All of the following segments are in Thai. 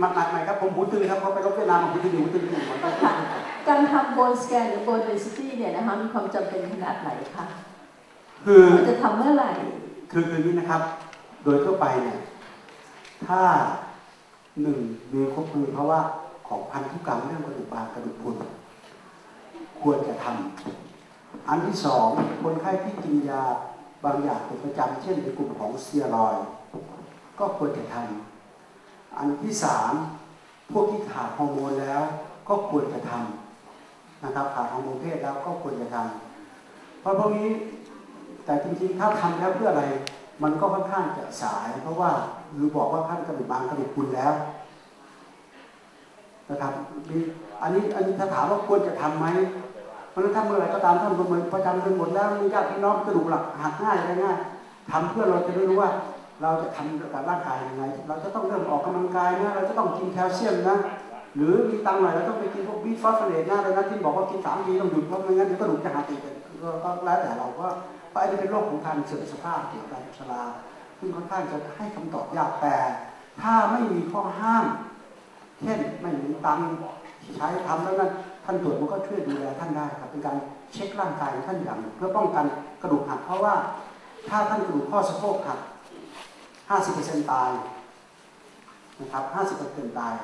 มันหนักไหมครับผมหูตึงครับเขาไปรบเวียดนามหูตึงหูตึงหูมันค่ะการทำโบนสแกนหรือโบนเดนซิตี้เนี่ยนะคะมีความจำเป็นขนาดไหนคะคือจะทำเมื่อไหร่ คือคือนี้นะครับ โดยทั่วไปเนี่ยถ้าหนึ่งมีครบมีภาวะของพันธุกรรมเรื่องกระดูกบางกระดูกพรุนควรจะทำอันที่สองคนไข้ที่กินยาบางอย่างเป็นประจำเช่นในกลุ่มของสเตียรอยด์ก็ควรจะทำ อันที่สามพวกที่ขาดฮอร์โมนแล้วก็ควรจะทำนะครับขาดฮอร์โมนเพศแล้วก็ควรจะทำเพราะพวกนี้แต่จริงๆถ้าทำแล้วเพื่ออะไรมันก็ค่อนข้างจะสาย เพราะว่าหรือบอกว่าท่านกระดูกบางกระดูกคุณแล้วนะครับอันนี้อันนี้ถ้าถามว่าควรจะทำไหมเพราะฉะนั้นถ้าเมื่อไหรก็ตามท่านประเมินประจำเดือนหมดแล้วมีญาติพี่น้องกระดูกหลักหักง่ายอะไรง่ายทำเพื่อเราจะได้รู้ว่า เราจะทำกับร่างกายยังไง เราจะต้องเริ่มออกกำลังกายนะ เราจะต้องกินแคลเซียมนะ หรือมีตังหน่อยเราต้องไปกินพวกบีฟอสเฟเรตนะอะไรนะที่บอกว่ากินสามทีต้องหยุดเพราะไม่งั้นเดี๋ยวกระดูกจะหักอีกก็แล้วแต่เราก็เพราะอันนี้เป็นโรคของการเสื่อมสภาพเกี่ยวกับการชราซึ่งค่อนข้างจะให้คำตอบยากแต่ ถ้าไม่มีข้อห้าม เช่นไม่มีตังใช้ทำแล้วนั้นท่านตรวจมันก็ช่วยดูแลท่านได้ครับเป็นการเช็คร่างกายท่านอย่างเพื่อป้องกันกระดูกหักเพราะว่า ถ้าท่านกระดูกข้อสะโพกหัก 50%ตายนะครับ50%ตาย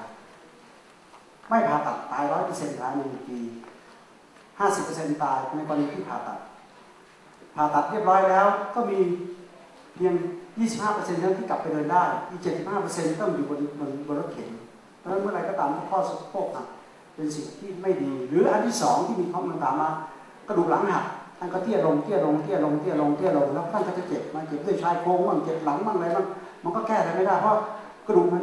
ไม่ผ่าตัดตาย 100%ภายในหนึ่งปี 50%ตายในกรณีที่ผ่าตัด ผ่าตัดเรียบร้อยแล้วก็มีเพียง 25%เท่านั้นที่กลับไปเดินได้ อีก 75%ต้องอยู่บนบนบนรถเข็นเพราะนั้นเมื่อไรก็ตามที่ข้อสะโพกหักเป็นสิ่งที่ไม่ดี หรืออันที่สองที่มีข้อมูลตามมากระดูกหลังหัก ท่านก็เตี้ยลงเตี้ยลงเตี้ยลงเตี้ยลงเตี้ยลงแล้วท่านก็จะเจ็บมาเจ็บด้วยชายโครงบ้างเจ็บหลังบ้างอะไรบ้างมันก็แก้อะไรไม่ได้เพราะกระดูกมัน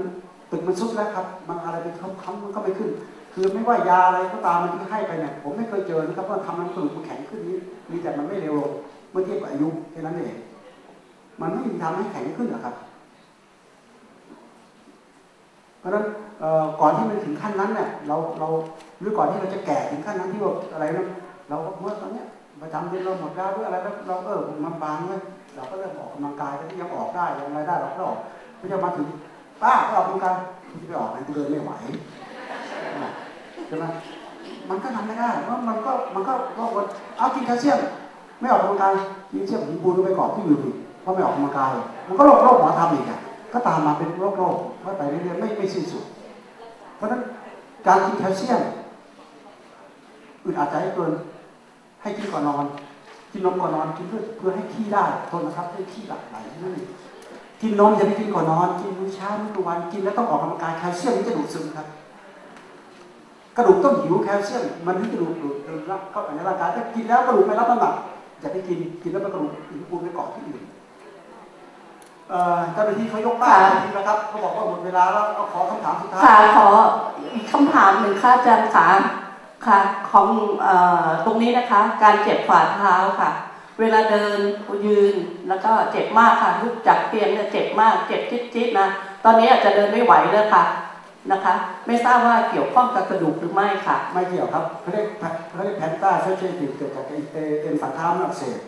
ตึกมันซุดแล้วครับมันอะไรเป็นค้ำๆมันก็ไม่ขึ้น คือไม่ว่ายาอะไรก็ตามมันที่ให้ไปเนี่ยผมไม่เคยเจอนะครับว่าทำมันกระดูกมันแข็งขึ้นนี้มีแต่มันไม่เร็วลงเมื่อเทียบกับอายุแค่นั้นเองมันไม่มีทำให้แข็งขึ้นหรอกครับ เพราะฉะนั้นก่อนที่มันถึงขั้นนั้นเนี่ยเราเราหรือก่อนที่เราจะแก่ถึงขั้นนั้นที่ว่าอะไรนะเราเมื่อตอนเนี้ย ประจำเดือนเราหมดแล้วหรืออะไรเราเออมันบางเลยเราก็เริ่มออกกำลังกายที่ยังออกได้ยังไงได้เราก็ออกไม่จะมาถึงป้าก็ออกกำลังกายที่ไปออกนั้นเดินไม่ไหวใช่ไหมมันก็ทำไม่ได้เพราะมันก็มันก็ก็เอากินแคลเซียมไม่ออกกำลังกายกินเชื่อมหินปูนไปก่อนที่อยู่ผิดเพราะไม่ออกกำลังกายมันก็โรคโรคหมอทำอีกอะก็ตามมาเป็นโรคโรคไปเรื่อยๆไม่ไม่สิ้นสุด เพราะฉะนั้นการกินแคลเซียมอึดอัดใจเกิน ให้กินก่อนนอน กินนมก่อนนอนกินเพื่อเพื่อให้ขี้ได้ทนนะครับให้ขี้หลับไหลนั่นเองกินนมอย่าไปกินก่อนนอน กินมื้อเช้ามื้อกลางวันกินแล้วต้องออกกำลังกายแคลเซียมมันจะดูดซึมครับ กระดูกต้องหิวแคลเซียมมันถึงจะดูดดูดรับเข้าไปในร่างกายถ้ากินแล้วกระดูกไม่รับน้ำหนักอย่าไปกินกินแล้วมันกระดูกอินทรีย์ไปเกาะที่อื่นเจ้าหน้าที่เขายกป้ายทีนะครับเขาบอกว่าหมดเวลาแล้วก็ขอคำถามสุดท้ายค่ะขอคำถามหนึ่งค่ะอาจารย์ค่ะ ค่ะของอตรงนี้นะคะ การเจ็บฝ่าเท้าค่ะ เวลาเดินยืนแล้วก็เจ็บมากค่ะลุกจากเตียงเนี่ยเจ็บมากเจ็บจิ๊ดๆนะตอนนี้อาจจะเดินไม่ไหวเลยค่ะนะคะ ไม่ทราบว่าเกี่ยวข้องกับกระดูกหรือไม่ค่ะ ไม่เกี่ยวครับเขาเรียกเขาเรียกแพนต้าเฟชเชติเกิดจากเอ็นฝ่าเท้าอักเสบ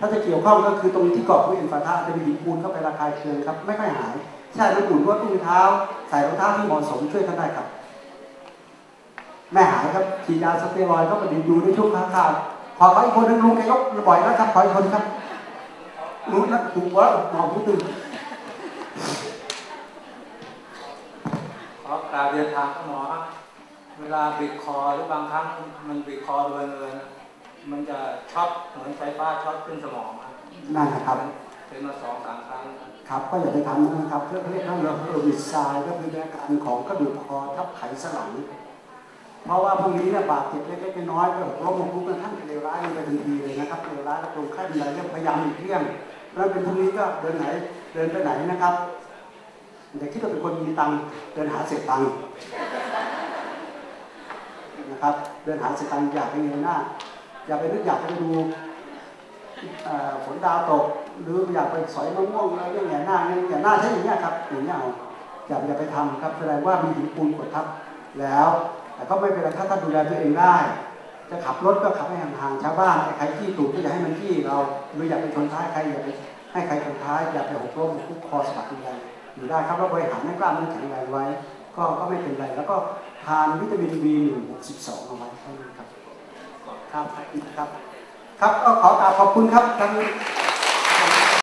ถ้าจะเกี่ยวข้องก็คือตรงที่เกาะด้วยเอ็นฝ่าเท้าจะมีหินปูนเข้าไประคายเคืองครับไม่ค่อยหายใช่น้ำอุ่นนวดตุ้งเท้า ใส่รองเท้าที่เหมาะสมช่วยท่านได้ครับ ไม่หายครับฉีดยาสเตียรอยด์ก็มาดีอยู่ในช่วงค้าข่าวขอขออีกคนนึงลุงแกยกบ่อยแล้วครับขออีกคนครับรู้นะถูกว่าหมอผู้ตื่นขอกราบเรียนถามคุณหมอครับเวลาบิดคอหรือบางครั้งมันบิดคอโดยเงินมันจะช็อตเหมือนไฟฟ้าช็อตขึ้นสมองครับนั่นนะครับเป็นมาสองสามครั้งครับก็อย่าไปทำนะครับเพื่อเรียกว่าเราเออวิซายก็คืออาการของกระดูกคอทับไขสันหลัง เพราะว่าพวกนี้เนี่ยบาดเจ็บเล็กๆน้อยๆก็ล้มลงปุ๊บท่านเลวร้ายลงไปทันทีเลยนะครับเลวร้ายแล้วตรงไข้เป็นไรเรื่องพยายามหลีกเลี่ยงแล้วเป็นพวกนี้ก็เดินไหนเดินไปไหนนะครับแต่คิดว่าเป็นคนมีตังค์เดินหาเศษตังค์นะครับ เดินหาเศษตังค์อยากไปเงยหน้า อย่าไปนึกอยากไปดูฝนดาวตก หรืออยากไปสอยมะม่วงอะไรเรื่องแง่หน้าเนี่ยแง่หน้าใช่อย่างเงี้ยครับอย่างเงี้ยเอาอย่าอย่าไปทำครับแสดงว่ามีหินปูนกดทับแล้ว แต่ก็ไม่เป็นไรถ้าท่านดูแลตัวเองได้ จะขับรถก็ขับให้ห่างๆชาวบ้านใครที่ตูดก็อย่าให้มันที่เราหรืออย่าไปชนท้ายใครอย่าไปให้ใครชนท้ายอย่าไปหกล้มคุกคอสะบัดรุนแรงอยู่ได้ครับแล้วบริหารให้กล้ามเนื้อแข็งแรงไว้ ก็ก็ไม่เป็นไรแล้วก็ทานวิตามิน B1 62เอาไว้เท่านั้นครับครับครับครับก็ขอกราบขอบคุณครับทั้ง